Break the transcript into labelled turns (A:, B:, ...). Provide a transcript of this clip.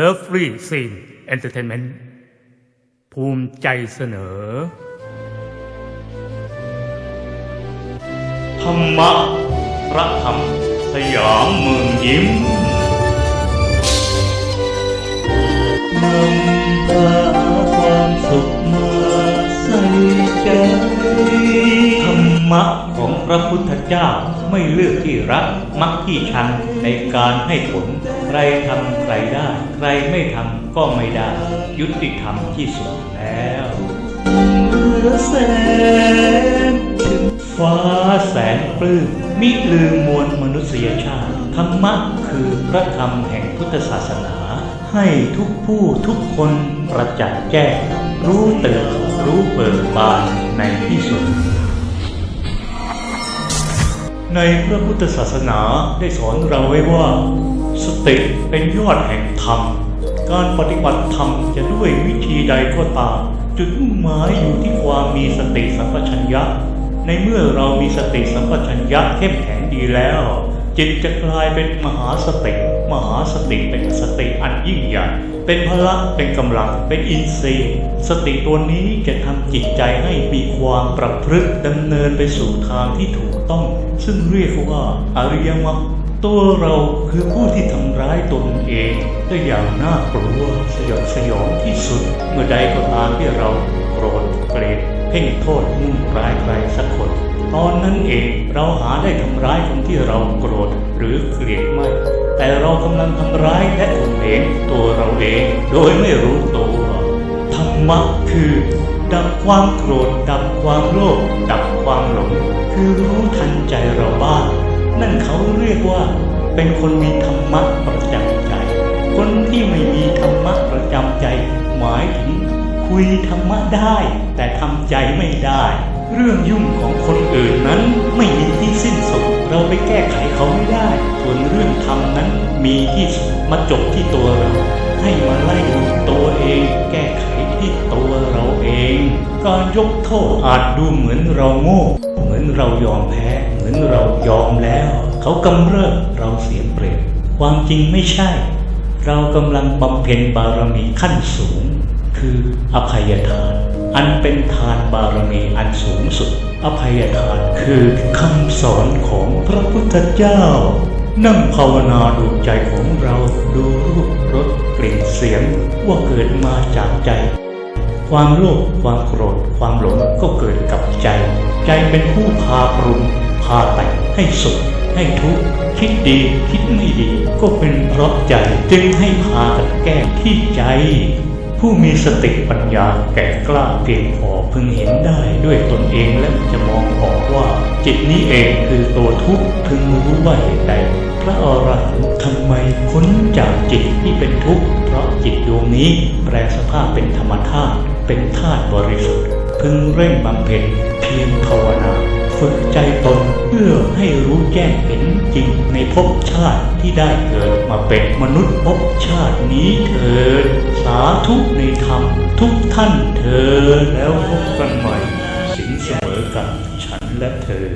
A: Lovely Scene Entertainment ภูมิใจเสนอ ธรรมะพระธรรม สยามเมืองยิ้ม
B: นำพาความสุขมาใส่ใจ
C: ธรรมะ พระพุทธเจ้าไม่เลือกที่รักมักที่ชังในการให้ผล ใครทำใครได้ ใครไม่ทำก็ไม่ได้ ยุติธรรมที่สุดแล้ว
B: เหลือแสง
C: ฟ้าแสนปลื้มมิลืมมวลมนุษยชาติ ธรรมะคือพระธรรมแห่งพุทธศาสนา ให้ทุกผู้ทุกคนประจักษ์แจ้งรู้ตื่นรู้เบิกบานในที่สุด ในพระพุทธศาสนาได้สอนเราไว้ว่า สติเป็นยอดแห่งธรรม การปฏิบัติธรรมจะด้วยวิธีใดก็ตามจุดมุ่งหมายอยู่ที่ความมีสติสัมปชัญญะ ในเมื่อเรามีสติสัมปชัญญะเข้มแข็งดีแล้ว จิตจะกลายเป็นมหาสติ มหาสติเป็นสติอันยิ่งใหญ่เป็นพละเป็นกำลังเป็นอินทรีย์สติตัวนี้จะทำจิตใจให้มีความประพฤติดำเนินไปสู่ทางที่ถูก ต้อง ซึ่งเรียกว่าอริยมรรคตัวเราคือผู้ที่ทำร้ายตนเองได้อย่างน่ากลัวสยดสยองที่สุด เมื่อใดก็ตามที่เราโกรธเกลียดเพ่งโทษมุ่งร้ายใครสักคนตอนนั้นเองเราหาได้ทำร้ายคนที่เราโกรธหรือเกลียดไม่แต่เรากำลังทำร้ายและข่มเหงตัวเราเอง โดยไม่รู้ตัวธรรมะคือดับความโกรธ ดับความโลภดับความหลง คือรู้ทันใจเราบ้าง นั่นเขาเรียกว่า เป็นคนมีธรรมะประจำใจ คนที่ไม่มีธรรมะประจำใจ หมายถึงคุยธรรมะได้ แต่ทำใจไม่ได้ เรื่องยุ่งของคนอื่นนั้นไม่มีที่สิ้นสุดเราไปแก้ไขเขาไม่ได้ ส่วนเรื่องธรรมนั้นมีที่มาจบที่ตัวเรา ให้มาไล่ดู การยกโทษอาจดูเหมือนเราโง่ เหมือนเรายอมแพ้ เหมือนเรายอมแล้ว เขากำเริบเราเสียเปรียบความจริงไม่ใช่ เรากำลังบำเพ็ญบารมีขั้นสูง คืออภัยทาน อันเป็นทานบารมีอันสูงสุด อภัยทานคือคำสอนของพระพุทธเจ้า นั่งภาวนาดูใจของเราดูรูปรสกลิ่นเสียงว่าเกิดมาจากใจ ความโลภความโกรธ ความหลงก็เกิดกับใจ ใจเป็นผู้พาปรุงพาแต่งให้สุขให้ทุกข์คิดดีคิดไม่ดี ก็เป็นเพราะใจจึงให้พากันแก้ที่ใจ ผู้มีสติปัญญาแก่กล้าเพียงพอพึงเห็นได้ด้วยตนเองและจะมองออกว่า จิตนี้เองคือตัวทุกข์พึงรู้ว่าเหตุใด พ้นจากจิตที่เป็นทุกข์เพราะจิตดวงนี้แปลสภาพเป็นธรรมธาตุเป็นธาตุบริสุทธิ์ พึงเร่งบำเพ็ญเพียรภาวนาฝึกใจตนเพื่อให้รู้แจ้งเห็นจริงในภพชาติที่ได้เกิดมาเป็นมนุษย์ภพชาตินี้เถิดสาธุในธรรมทุกท่านเถิดแล้วพบกันใหม่สินเสมอกันฉันและเธอ